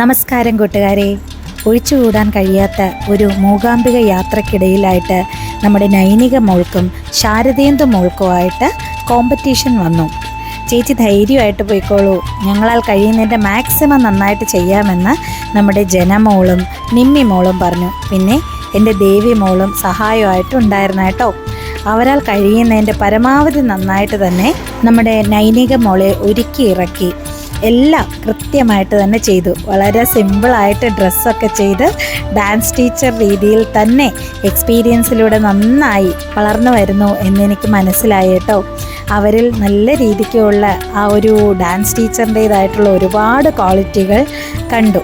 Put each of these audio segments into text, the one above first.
നമസ്കാരം കൂട്ടുകാരെ. ഒഴിച്ചുകൂടാൻ കഴിയാത്ത ഒരു മൂകാംബിക യാത്രക്കിടയിലായിട്ട് നമ്മുടെ നൈനിക മോൾക്കും ശാരദേന്ദു മോൾക്കുമായിട്ട് കോമ്പറ്റീഷൻ വന്നു. ചേച്ചി ധൈര്യമായിട്ട് പോയിക്കോളൂ. ഞങ്ങളാൽ കഴിയുന്നതിന്റെ മാക്സിമം നന്നായിട്ട് ചെയ്യാമെന്ന് നമ്മുടെ ജനമോളും നിമ്മി മോളും പറഞ്ഞു. പിന്നെ എന്റെ ദേവി മോളും സഹായമായിട്ട് ഉണ്ടായിരുന്നു കേട്ടോ. അവരാൽ കഴിയുന്നതിന്റെ പരമാവധി നന്നായിട്ട് തന്നെ നമ്മുടെ നൈനിക മോളെ ഒരുക്കി ഇറക്കി. എല്ലാം കൃത്യമായിട്ട് തന്നെ ചെയ്തു. വളരെ സിമ്പിളായിട്ട് ഡ്രസ്സൊക്കെ ചെയ്ത് ഡാൻസ് ടീച്ചർ രീതിയിൽ തന്നെ എക്സ്പീരിയൻസിലൂടെ നന്നായി വളർന്നു വരുന്നു എന്നെനിക്ക് മനസ്സിലായി കേട്ടോ. അവരിൽ നല്ല രീതിക്കുള്ള ആ ഒരു ഡാൻസ് ടീച്ചറിന്റേതായിട്ടുള്ള ഒരുപാട് ക്വാളിറ്റികൾ കണ്ടു.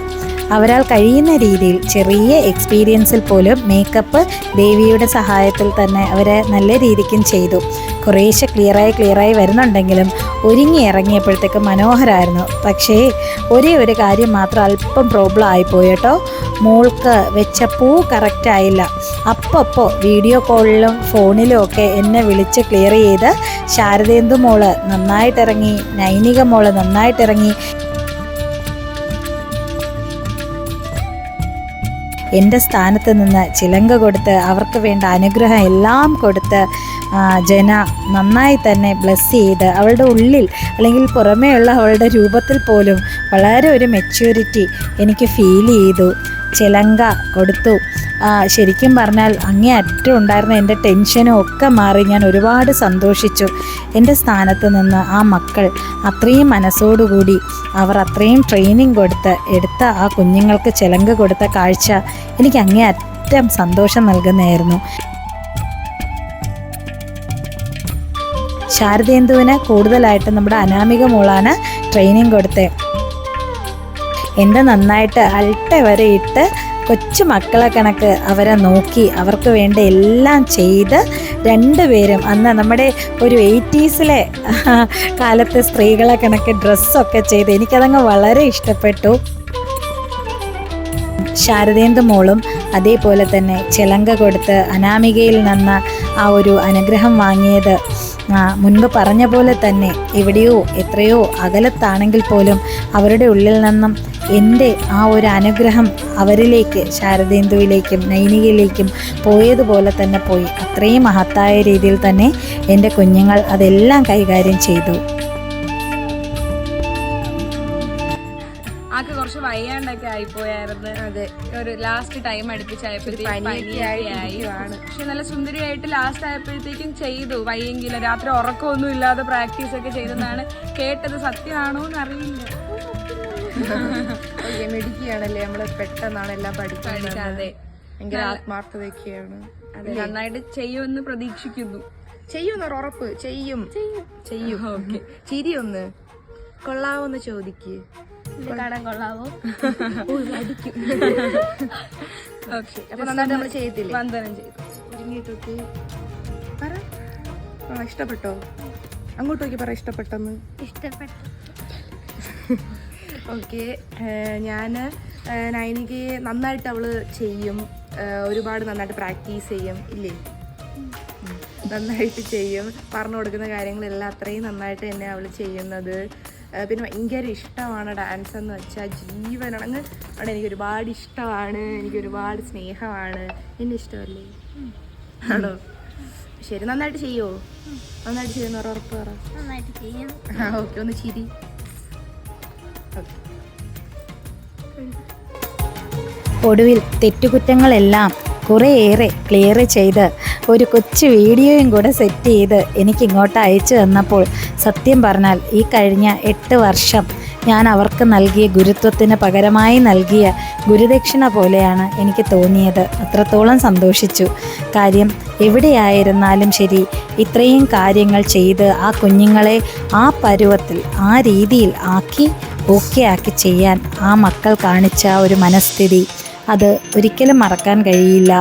അവരാൽ കഴിയുന്ന രീതിയിൽ ചെറിയ എക്സ്പീരിയൻസിൽ പോലും മേക്കപ്പ് ദേവിയുടെ സഹായത്തിൽ തന്നെ അവരെ നല്ല രീതിക്കും ചെയ്തു. കുറേശ്ശെ ക്ലിയറായി ക്ലിയറായി വരുന്നുണ്ടെങ്കിലും ഒരുങ്ങി ഇറങ്ങിയപ്പോഴത്തേക്ക് മനോഹരമായിരുന്നു പക്ഷേ ഒരേ ഒരു കാര്യം മാത്രം അല്പം പ്രോബ്ലം ആയിപ്പോയി കേട്ടോ. മോൾക്ക് വെച്ച പൂ കറക്റ്റ് ആയില്ല. അപ്പോൾ വീഡിയോ കോളിലും ഫോണിലും ഒക്കെ എന്നെ വിളിച്ച് ക്ലിയർ ചെയ്ത് ശാരദേന്ദു മോൾ നന്നായിട്ടിറങ്ങി. നൈനിക മോൾ നന്നായിട്ടിറങ്ങി. എന്റെ സ്ഥാനത്ത് നിന്ന് ചിലങ്ക കൊടുത്ത് അവർക്ക് വേണ്ട അനുഗ്രഹം എല്ലാം കൊടുത്ത് ജന നന്നായി തന്നെ ബ്ലെസ് ചെയ്ത് അവളുടെ ഉള്ളിൽ അല്ലെങ്കിൽ പുറമേയുള്ള അവളുടെ രൂപത്തിൽ പോലും വളരെ ഒരു മെച്യൂരിറ്റി എനിക്ക് ഫീൽ ചെയ്തു. ചിലങ്ക കൊടുത്തു. ശരിക്കും പറഞ്ഞാൽ അങ്ങേ അറ്റം ഉണ്ടായിരുന്ന എന്റെ ടെൻഷനും ഒക്കെ മാറി ഞാൻ ഒരുപാട് സന്തോഷിച്ചു. എന്റെ സ്ഥാനത്ത് നിന്ന് ആ മക്കൾ അത്രയും മനസ്സോടുകൂടി അവർ അത്രയും ട്രെയിനിങ് കൊടുത്ത് എടുത്ത ആ കുഞ്ഞുങ്ങൾക്ക് ചിലങ്ക കൊടുത്ത കാഴ്ച എനിക്ക് അങ്ങേ അറ്റം സന്തോഷം നൽകുന്നതായിരുന്നു. ശാരദേന്ദുവിന് കൂടുതലായിട്ട് നമ്മുടെ അനാമിക മോളാണ് ട്രെയിനിങ് കൊടുത്തത്. എന്റെ നന്നായിട്ട് അൾട്ട വരെ ഇട്ട് കൊച്ചു മക്കളെ കണക്ക് അവരെ നോക്കി അവർക്ക് വേണ്ട എല്ലാം ചെയ്ത് രണ്ടുപേരും അന്ന് നമ്മുടെ ഒരു എയ്റ്റീസിലെ കാലത്തെ സ്ത്രീകളെ കണക്ക് ഡ്രസ്സൊക്കെ ചെയ്ത് എനിക്കതങ്ങ് വളരെ ഇഷ്ടപ്പെട്ടു. ശാരദേന്ദ്ര മോളും അതേപോലെ തന്നെ ചിലങ്ക കൊടുത്ത് അനാമികയിൽ നിന്ന ആ ഒരു അനുഗ്രഹം വാങ്ങിയത് ആ, മുൻപ് പറഞ്ഞ പോലെ തന്നെ എവിടെയോ എത്രയോ അകലത്താണെങ്കിൽ പോലും അവരുടെ ഉള്ളിൽ നിന്നും എന്റെ ആ ഒരു അനുഗ്രഹം അവരിലേക്ക് ശാരദേന്ദുവിലേക്കും നൈനികയിലേക്കും പോയതുപോലെ തന്നെ പോയി. അത്രയും മഹത്തായ രീതിയിൽ തന്നെ എന്റെ കുഞ്ഞുങ്ങൾ അതെല്ലാം കൈകാര്യം ചെയ്തു. കുറച്ച് വയ്യാണ്ടൊക്കെ ആയിപ്പോയായിരുന്നു. അതെ. ഒരു ലാസ്റ്റ് ടൈം അടുപ്പിച്ചായപ്പോഴത്തേക്കും. പക്ഷെ നല്ല സുന്ദരിയായിട്ട് ലാസ്റ്റ് ആയപ്പോഴത്തേക്കും ചെയ്തു. വയ്യെങ്കിലും രാത്രി ഉറക്കമൊന്നും ഇല്ലാതെ പ്രാക്ടീസ് ഒക്കെ ചെയ്തെന്നാണ് കേട്ടത്. സത്യമാണോ എന്ന് അറിയില്ല മെഡിക്കുകയാണല്ലേ നമ്മൾ പെട്ടെന്നാണ് എല്ലാം പഠിക്കുന്നത്. പഠിക്കാതെ ഭയങ്കര ആത്മാർത്ഥതയൊക്കെയാണ്. അത്. നന്നായിട്ട് ചെയ്യുമെന്ന് പ്രതീക്ഷിക്കുന്നു. ചെയ്യുന്നൊരു ഉറപ്പ്. ചെയ്യും. ചെയ്യും. ഓക്കെ. ചിരി ഒന്ന് കൊള്ളാവോന്ന് ചോദിക്ക്. കാണാൻ കൊള്ളാവോ? അടിക്കും. ഓക്കെ അപ്പൊ നന്നായിട്ട് നമ്മൾ ചെയ്യത്തില്ലേ? വന്ദനം ചെയ്തു. ഒരുങ്ങിയിട്ടൊക്കെ പറ. ഇഷ്ടപ്പെട്ടോ? അങ്ങോട്ട് നോക്കി പറ ഇഷ്ടപ്പെട്ടെന്ന്. ഇഷ്ടപ്പെട്ടു. ഓക്കെ ഞാൻ നൈനികയെ നന്നായിട്ട് അവൾ ചെയ്യും. ഒരുപാട് നന്നായിട്ട് പ്രാക്ടീസ് ചെയ്യും. ഇല്ലേ? നന്നായിട്ട് ചെയ്യും. പറഞ്ഞു കൊടുക്കുന്ന കാര്യങ്ങളെല്ലാം അത്രയും നന്നായിട്ട് തന്നെ അവൾ ചെയ്യുന്നത്. പിന്നെ ഭയങ്കര ഇഷ്ടമാണ് ഡാൻസ് എന്ന് വെച്ചാൽ ജീവനാണ്. അങ്ങ് അവിടെ എനിക്ക് ഒരുപാട് ഇഷ്ടമാണ്. എനിക്ക് ഒരുപാട് സ്നേഹമാണ്. എന്നെ ഇഷ്ടമല്ലേ? ആണോ? ശരി നന്നായിട്ട് ചെയ്യുമോ നന്നായിട്ട് ചെയ്യുന്ന ഉറപ്പ് പറ. നന്നായിട്ട് ചെയ്യാം. ആ ഓക്കെ ഒന്ന് ചിരി. ഓക്കെ. ഒടുവിൽ തെറ്റുകുറ്റങ്ങളെല്ലാം കുറേയേറെ ക്ലിയർ ചെയ്ത് ഒരു കൊച്ചു വീഡിയോയും കൂടെ സെറ്റ് ചെയ്ത് എനിക്ക് ഇങ്ങോട്ട് അയച്ചു തന്നപ്പോൾ സത്യം പറഞ്ഞാൽ ഈ കഴിഞ്ഞ എട്ട് വർഷം ഞാൻ അവർക്ക് നൽകിയ ഗുരുത്വത്തിന് പകരമായി നൽകിയ ഗുരുദക്ഷിണ പോലെയാണ് എനിക്ക് തോന്നിയത്. അത്രത്തോളം സന്തോഷിച്ചു. കാര്യം എവിടെയായിരുന്നാലും ശരി ഇത്രയും കാര്യങ്ങൾ ചെയ്ത് ആ കുഞ്ഞുങ്ങളെ ആ പരുവത്തിൽ ആ രീതിയിൽ ആക്കി ഓക്കെ ആക്കി ചെയ്യാൻ ആ മക്കൾ കാണിച്ച ഒരു മനസ്ഥിതി അത് ഒരിക്കലും മറക്കാൻ കഴിയില്ല.